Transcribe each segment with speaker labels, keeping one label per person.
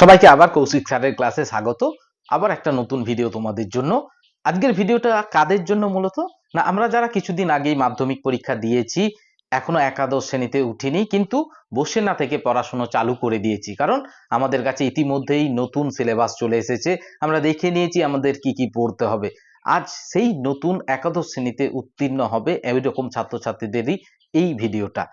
Speaker 1: সবাইকে আবার কৌশিক স্যারের ক্লাসে স্বাগত। আবার একটা নতুন ভিডিও তোমাদের জন্য। আজকের ভিডিওটা কাদের জন্য মূলত? না, আমরা যারা কিছুদিন আগেই মাধ্যমিক পরীক্ষা দিয়েছি, এখনও একাদশ শ্রেণীতে উঠিনি, কিন্তু বসে না থেকে পড়াশুনো চালু করে দিয়েছি। কারণ আমাদের কাছে ইতিমধ্যেই নতুন সিলেবাস চলে এসেছে। আমরা দেখে নিয়েছি আমাদের কি কি পড়তে হবে। আজ সেই নতুন একাদশ শ্রেণীতে উত্তীর্ণ হবে এইরকম ছাত্রছাত্রীদেরই এই ভিডিওটা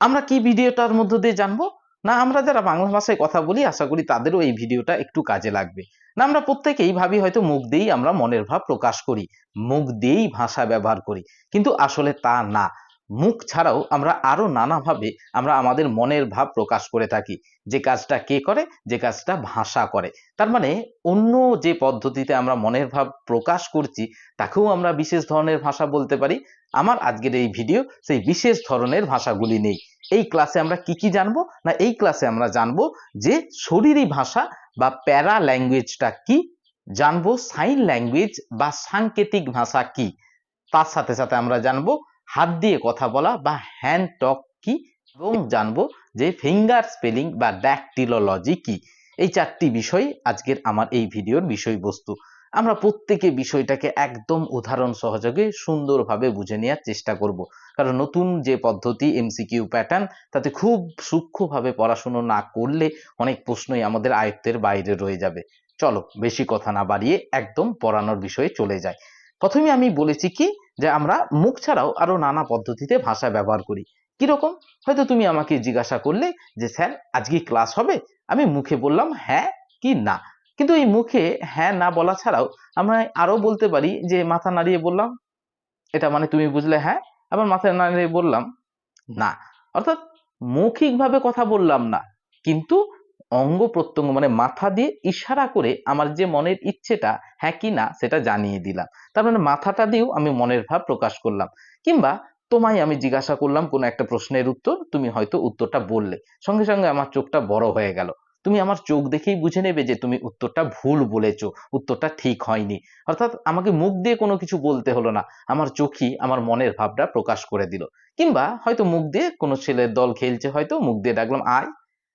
Speaker 1: আমরা কি ভিডিওটার মধ্য দিয়ে জানব? না, আমরা যারা বাংলা ভাষায় কথা বলি, আশা করি তাদেরও এই ভিডিওটা একটু কাজে লাগবে। না, আমরা প্রত্যেকেই ভাবি হয়তো মুখ দিয়েই আমরা মনের ভাব প্রকাশ করি, মুখ দিয়েই ভাষা ব্যবহার করি, কিন্তু আসলে তা না। মুখ ছাড়াও আমরা আরও নানাভাবে আমরা আমাদের মনের ভাব প্রকাশ করে থাকি। যে কাজটা কে করে, যে কাজটা ভাষা করে। তার মানে অন্য যে পদ্ধতিতে আমরা মনের ভাব প্রকাশ করছি, তাকেও আমরা বিশেষ ধরনের ভাষা বলতে পারি। আমার আজকের এই ভিডিও সেই বিশেষ ধরনের ভাষাগুলি নেই। এই ক্লাসে আমরা কি কি জানব? না, এই ক্লাসে আমরা জানব যে শরীরী ভাষা বা প্যারা ল্যাঙ্গুয়েজটা কি? জানব সাইন ল্যাঙ্গুয়েজ বা সাংকেতিক ভাষা কি? তার সাথে সাথে আমরা জানব হাত দিয়ে কথা বলা বা হ্যান্ড টক কি এবং জানব যে ফিঙ্গার স্পেলিং বা ড্যাকটিলোলজি কি। এই চারটি বিষয় আজকের আমার এই ভিডিওর বিষয়বস্তু। আমরা প্রত্যেকে বিষয়টাকে একদম উদাহরণ সহযোগে সুন্দরভাবে বুঝে নেওয়ার চেষ্টা করব। কারণ নতুন যে পদ্ধতি এমসিকিউ প্যাটার্ন তাতে খুব সূক্ষ্মভাবে পড়াশুনো না করলে অনেক প্রশ্নই আমাদের আয়ত্তের বাইরে রয়ে যাবে। চলো, বেশি কথা না বাড়িয়ে একদম পড়ানোর বিষয়ে চলে যায় প্রথমে আমি বলেছি কি যে আমরা মুখ ছাড়াও আরও নানা পদ্ধতিতে ভাষা ব্যবহার করি। কীরকম হয়তো তুমি আমাকে জিজ্ঞাসা করলে যে, স্যার, আজকে ক্লাস হবে? আমি মুখে বললাম হ্যাঁ কি না? কিন্তু এই মুখে হ্যাঁ না বলা ছাড়াও আমরা আরও বলতে পারি যে, মাথা নাড়িয়ে বললাম, এটা মানে তুমি বুঝলে হ্যাঁ? আবার মাথা নাড়িয়ে বললাম, না। অর্থাৎ মৌখিকভাবে কথা বললাম না। কিন্তু অঙ্গ প্রত্যঙ্গ মানে মাথা দিয়ে ইশারা করে আমার যে মনের ইচ্ছেটা হ্যাঁ কি না, সেটা জানিয়ে দিলাম। তার মানে মাথাটা দিয়েও আমি মনের ভাব প্রকাশ করলাম। কিংবা তোমায় আমি জিজ্ঞাসা করলাম কোনো একটা প্রশ্নের উত্তর, তুমি হয়তো উত্তরটা বললে। সঙ্গে সঙ্গে আমার চোখটা বড় হয়ে গেল। তুমি আমার চোখ দেখেই বুঝে নেবে যে তুমি উত্তরটা ভুল বলেছ, উত্তরটা ঠিক হয়নি। অর্থাৎ আমাকে মুখ দিয়ে কোনো কিছু বলতে হলো না। আমার চোখই আমার মনের ভাবটা প্রকাশ করে দিল। কিংবা হয়তো মুখ দিয়ে কোনো ছেলের দল খেলছে, হয়তো মুখ দিয়ে ডাকলাম, আয়।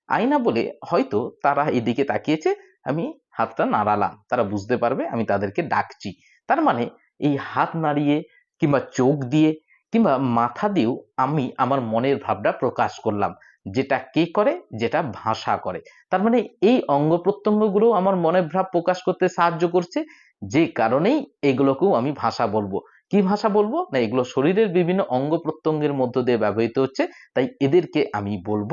Speaker 1: আয় না বলে হয়তো তারা এদিকে তাকিয়েছে, আমি হাতটা নাড়ালাম। তারা বুঝতে পারবে আমি তাদেরকে ডাকছি। তার মানে এই হাত নাড়িয়ে কিংবা চোখ দিয়ে কিংবা মাথা দিয়েও আমি আমার মনের ভাবটা প্রকাশ করলাম, যেটা কে করে, যেটা ভাষা করে। তার মানে এই অঙ্গ প্রত্যঙ্গগুলো আমার মনের ভাব প্রকাশ করতে সাহায্য করছে, যে কারণেই এগুলোকেও আমি ভাষা বলব। কি ভাষা বলব? না, এগুলো শরীরের বিভিন্ন অঙ্গ প্রত্যঙ্গের মধ্য দিয়ে ব্যবহৃত হচ্ছে, তাই এদেরকে আমি বলব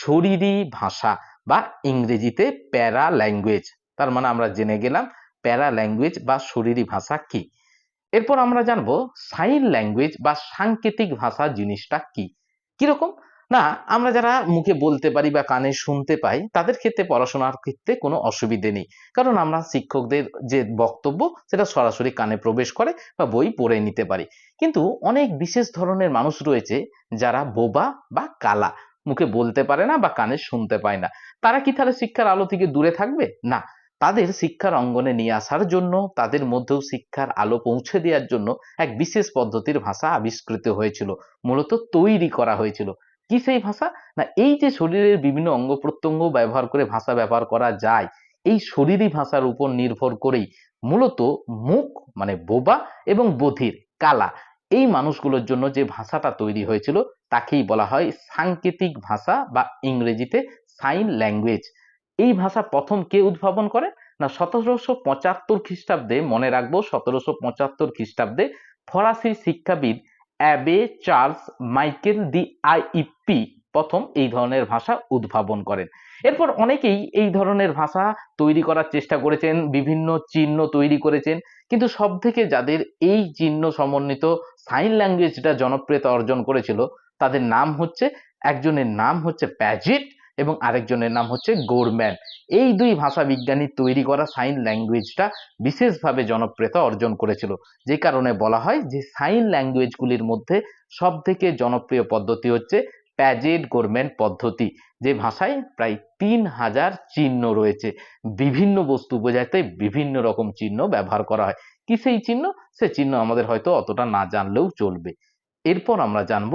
Speaker 1: শরীরী ভাষা বা ইংরেজিতে প্যারা ল্যাঙ্গুয়েজ। তার মানে আমরা জেনে গেলাম প্যারা ল্যাঙ্গুয়েজ বা শরীরী ভাষা কি। এরপর আমরা জানব সাইন ল্যাঙ্গুয়েজ বা সাংকেতিক ভাষা জিনিসটা কি। কীরকম? না, আমরা যারা মুখে বলতে পারি বা কানে শুনতে পাই, তাদের ক্ষেত্রে পড়াশোনার ক্ষেত্রে কোনো অসুবিধে নেই। কারণ আমরা শিক্ষকদের যে বক্তব্য, সেটা সরাসরি কানে প্রবেশ করে বা বই পড়ে নিতে পারি। কিন্তু অনেক বিশেষ ধরনের মানুষ রয়েছে যারা বোবা বা কালা, মুখে বলতে পারে না বা কানে শুনতে পায় না। তারা কি তাহলে শিক্ষার আলো থেকে দূরে থাকবে? না, তাদের শিক্ষার অঙ্গনে নিয়ে আসার জন্য, তাদের মধ্যেও শিক্ষার আলো পৌঁছে দেওয়ার জন্য এক বিশেষ পদ্ধতির ভাষা আবিষ্কৃত হয়েছিল, মূলত তৈরি করা হয়েছিল। কি সেই ভাষা? না, এই যে শরীরের বিভিন্ন অঙ্গ প্রত্যঙ্গ ব্যবহার করে ভাষা ব্যবহার করা যায়, এই শরীরী ভাষার উপর নির্ভর করেই মূলত মুখ মানে বোবা এবং বধির, কালা, এই মানুষগুলোর জন্য যে ভাষাটা তৈরি হয়েছিল, তাকেই বলা হয় সাংকেতিক ভাষা বা ইংরেজিতে সাইন ল্যাঙ্গুয়েজ। এই ভাষা প্রথম কে উদ্ভাবন করে? না, সতেরোশো পঁচাত্তর খ্রিস্টাব্দে, মনে রাখব, সতেরোশো পঁচাত্তর খ্রিস্টাব্দে ফরাসি শিক্ষাবিদ Abbe Charles Michael de Epee প্রথম এই ধরনের ভাষা উদ্ভাবন করেন। এরপর অনেকেই এই ধরনের ভাষা তৈরি করার চেষ্টা করেছেন, বিভিন্ন চিহ্ন তৈরি করেছেন, কিন্তু সব থেকে যাদের এই চিহ্ন সমন্বিত সাইন ল্যাঙ্গুয়েজটা জনপ্রিয়তা অর্জন করেছিল, তাদের নাম হচ্ছে, একজনের নাম হচ্ছে প্যাজেট এবং আরেকজনের নাম হচ্ছে গোরম্যান। এই দুই ভাষা বিজ্ঞানী তৈরি করা সাইন ল্যাঙ্গুয়েজটা বিশেষভাবে জনপ্রিয়তা অর্জন করেছিল। যে কারণে বলা হয় যে সাইন ল্যাঙ্গুয়েজগুলির মধ্যে সব থেকে জনপ্রিয় পদ্ধতি হচ্ছে প্যাজেট গোরম্যান পদ্ধতি, যে ভাষায় প্রায় তিন হাজার চিহ্ন রয়েছে। বিভিন্ন বস্তু বোঝাতে বিভিন্ন রকম চিহ্ন ব্যবহার করা হয়। কি সেই চিহ্ন? সে চিহ্ন আমাদের হয়তো অতটা না জানলেও চলবে। এরপর আমরা জানব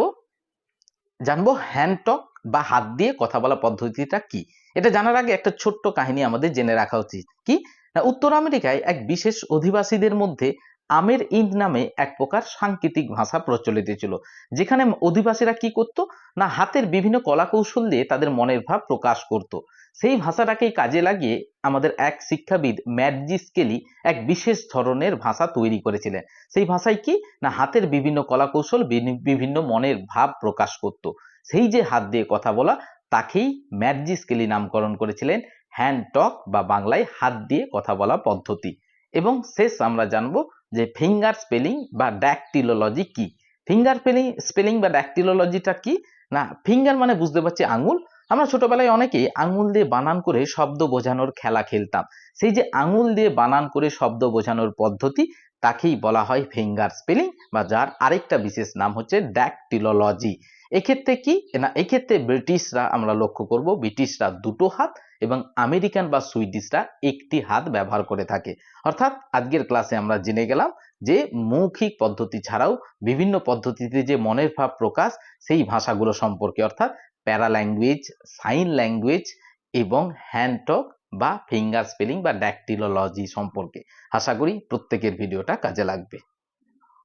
Speaker 1: জানব হ্যান্ডটক বা হাত দিয়ে কথা বলা পদ্ধতিটা কি? এটা জানার আগে একটা ছোট্ট কাহিনী আমাদের জেনে রাখা উচিত। কি? না, উত্তর আমেরিকায় এক বিশেষ অধিবাসীদের মধ্যে আমের ইন্দ নামে এক প্রকার সাংকেতিক ভাষা প্রচলিত ছিল, যেখানে অধিবাসীরা কি করত? না, হাতের বিভিন্ন কলাকৌশল দিয়ে তাদের মনের ভাব প্রকাশ করত। সেই ভাষাটাকেই কাজে লাগিয়ে আমাদের এক শিক্ষাবিদ ম্যাডজি স্কেলি এক বিশেষ ধরনের ভাষা তৈরি করেছিলেন। সেই ভাষায় কি? না, হাতের বিভিন্ন কলাকৌশল বিভিন্ন মনের ভাব প্রকাশ করত। সেই যে হাত দিয়ে কথা বলা, তাকেই ম্যাডজি স্কেলি নামকরণ করেছিলেন হ্যান্ড টক বা বাংলায় হাত দিয়ে কথা বলা পদ্ধতি। এবং শেষ আমরা জানব যে ফিঙ্গার স্পেলিং বা ড্যাকটিলোলজি কি। ফিঙ্গার স্পেলিং স্পেলিং বা ড্যাকটিলোলজিটা কি? না, ফিঙ্গার মানে বুঝতে পারছি আঙুল। আমরা ছোটবেলায় অনেকেই আঙুল দিয়ে বানান করে শব্দ বোঝানোর খেলা খেলতাম। সেই যে আঙুল দিয়ে বানান করে শব্দ বোঝানোর পদ্ধতি, তাকেই বলা হয় ফিঙ্গার স্পেলিং বা যার আরেকটা বিশেষ নাম হচ্ছে ড্যাকটিলোলজি এক্ষেত্রে কি? না, এক্ষেত্রে ব্রিটিশরা আমরা লক্ষ্য করব, ব্রিটিশরা দুটো হাত এবং আমেরিকান বা সুইডিশরা একটি হাত ব্যবহার করে থাকে। অর্থাৎ আজকের ক্লাসে আমরা জেনে গেলাম যে মৌখিক পদ্ধতি ছাড়াও বিভিন্ন পদ্ধতিতে যে মনের ভাব প্রকাশ, সেই ভাষাগুলো সম্পর্কে, অর্থাৎ প্যারা ল্যাঙ্গুয়েজ সাইন ল্যাঙ্গুয়েজ এবং হ্যান্ডটক বা ফিঙ্গার স্পেলিং বা ড্যাকটিলোলজি সম্পর্কে। আশা করি প্রত্যেকের ভিডিওটা কাজে লাগবে।